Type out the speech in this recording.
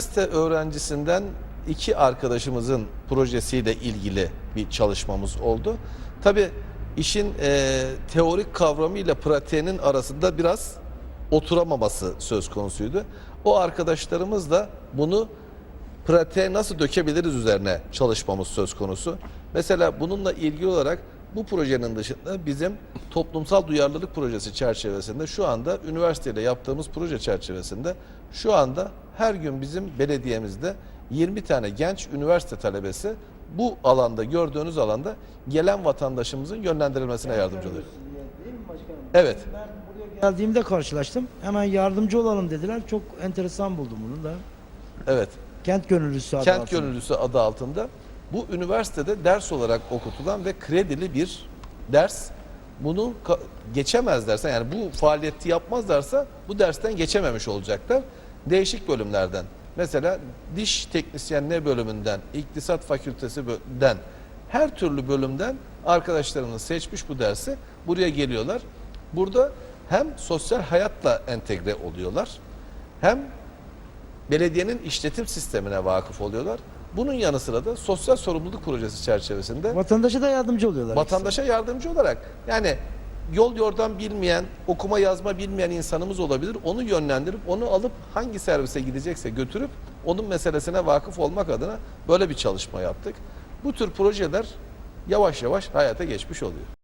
Üniversite öğrencisinden iki arkadaşımızın projesiyle ilgili bir çalışmamız oldu. Tabi işin e, teorik kavramı ile pratiğinin arasında biraz oturamaması söz konusuydu. O arkadaşlarımız da bunu pratiğe nasıl dökebiliriz üzerine çalışmamız söz konusu. Mesela bununla ilgili olarak bu projenin dışında bizim toplumsal duyarlılık projesi çerçevesinde şu anda üniversiteyle yaptığımız proje çerçevesinde şu anda her gün bizim belediyemizde 20 tane genç üniversite talebesi bu alanda gördüğünüz alanda gelen vatandaşımızın yönlendirilmesine yardımcı oluyor. Değil mi başkanım? Evet. Ben buraya geldiğimde karşılaştım. Hemen yardımcı olalım dediler. Çok enteresan buldum bunu da. Evet. Kent gönüllüsü adı Kent altında. Gönüllüsü adı altında bu üniversitede ders olarak okutulan ve kredili bir ders. Bunu ka- geçemezlerse yani bu faaliyeti yapmazlarsa bu dersten geçememiş olacaklar. Değişik bölümlerden. Mesela diş teknisyenliği bölümünden, iktisat fakültesinden her türlü bölümden arkadaşlarını seçmiş bu dersi. Buraya geliyorlar. Burada hem sosyal hayatla entegre oluyorlar. Hem belediyenin işletim sistemine vakıf oluyorlar. Bunun yanı sıra da sosyal sorumluluk projesi çerçevesinde Vatandaşa da yardımcı oluyorlar. vatandaşa yardımcı olarak yani yol yordan bilmeyen, okuma yazma bilmeyen insanımız olabilir. Onu yönlendirip onu alıp hangi servise gidecekse götürüp onun meselesine vakıf olmak adına böyle bir çalışma yaptık. Bu tür projeler yavaş yavaş hayata geçmiş oluyor.